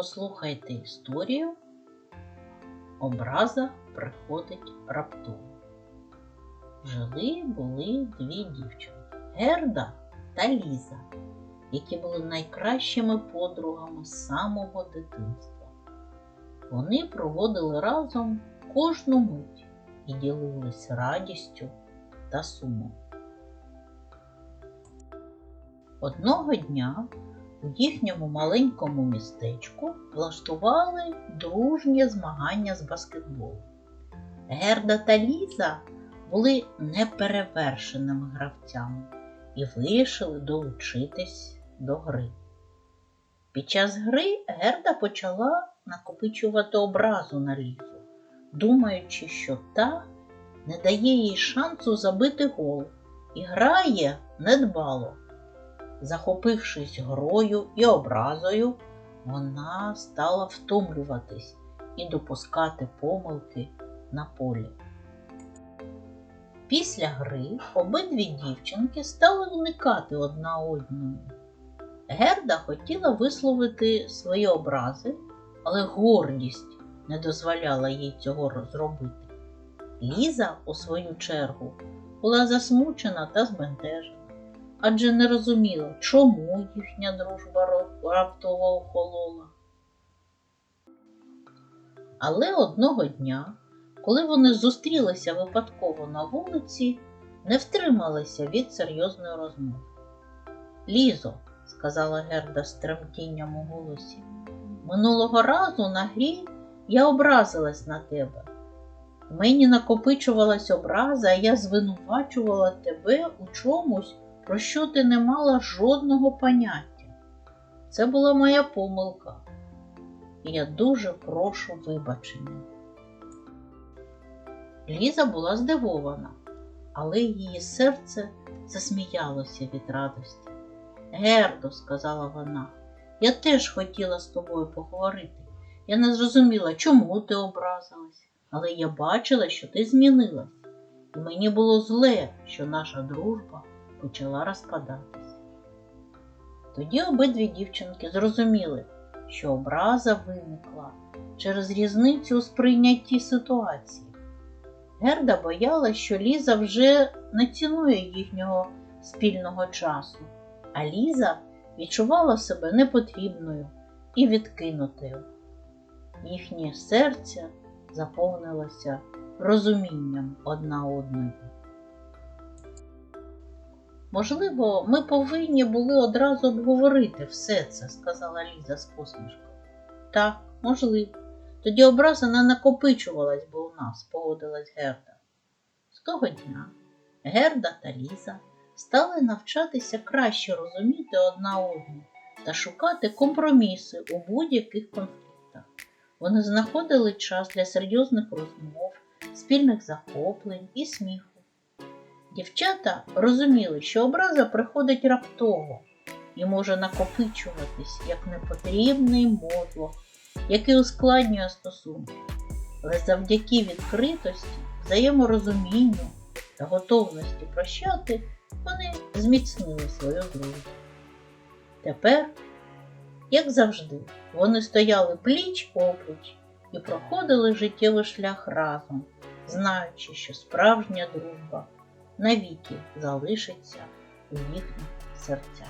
Послухайте історію. Образа приходить раптово. Жили були дві дівчинки Герда та Ліза, які були найкращими подругами самого дитинства. Вони проводили разом кожну мить і ділились радістю та сумом. Одного дня у їхньому маленькому містечку влаштували дружні змагання з баскетболу. Герда та Ліза були неперевершеними гравцями і вирішили долучитись до гри. Під час гри Герда почала накопичувати образу на Лізу, думаючи, що та не дає їй шансу забити гол і грає недбало. Захопившись грою і образою, вона стала втомлюватись і допускати помилки на полі. Після гри обидві дівчинки стали уникати одна одної. Герда хотіла висловити свої образи, але гордість не дозволяла їй цього зробити. Ліза, у свою чергу, була засмучена та збентежена адже не розуміла, чому їхня дружба раптово охолола. Але одного дня, коли вони зустрілися випадково на вулиці, не втрималися від серйозної розмови. Лізо, сказала Герда з тремтінням у голосі, минулого разу на грі я образилась на тебе. В мені накопичувалась образа, я звинувачувала тебе у чомусь, про що ти не мала жодного поняття. Це була моя помилка, і я дуже прошу вибачення. Ліза була здивована, але її серце засміялося від радості. Гердо, сказала вона, я теж хотіла з тобою поговорити. Я не зрозуміла, чому ти образилась, але я бачила, що ти змінилась, і мені було зле, що наша дружба почала розпадатися. Тоді обидві дівчинки зрозуміли, що образа виникла через різницю у сприйнятті ситуації. Герда боялась, що Ліза вже не цінує їхнього спільного часу, а Ліза відчувала себе непотрібною і відкинутою. Їхнє серця заповнилося розумінням одна одної. Можливо, ми повинні були одразу обговорити все це, сказала Ліза з посмішкою. Так, можливо. Тоді образа не накопичувалась би у нас, погодилась Герда. З того дня Герда та Ліза стали навчатися краще розуміти одна одну та шукати компроміси у будь-яких конфліктах. Вони знаходили час для серйозних розмов, спільних захоплень і сміху. Дівчата розуміли, що образа приходить раптово і може накопичуватись як непотрібний мотлох, який ускладнює стосунки. Але завдяки відкритості, взаєморозумінню та готовності прощати вони зміцнили свою дружбу. Тепер, як завжди, вони стояли пліч опліч і проходили життєвий шлях разом, знаючи, що справжня дружба навіки залишиться у їхніх серцях.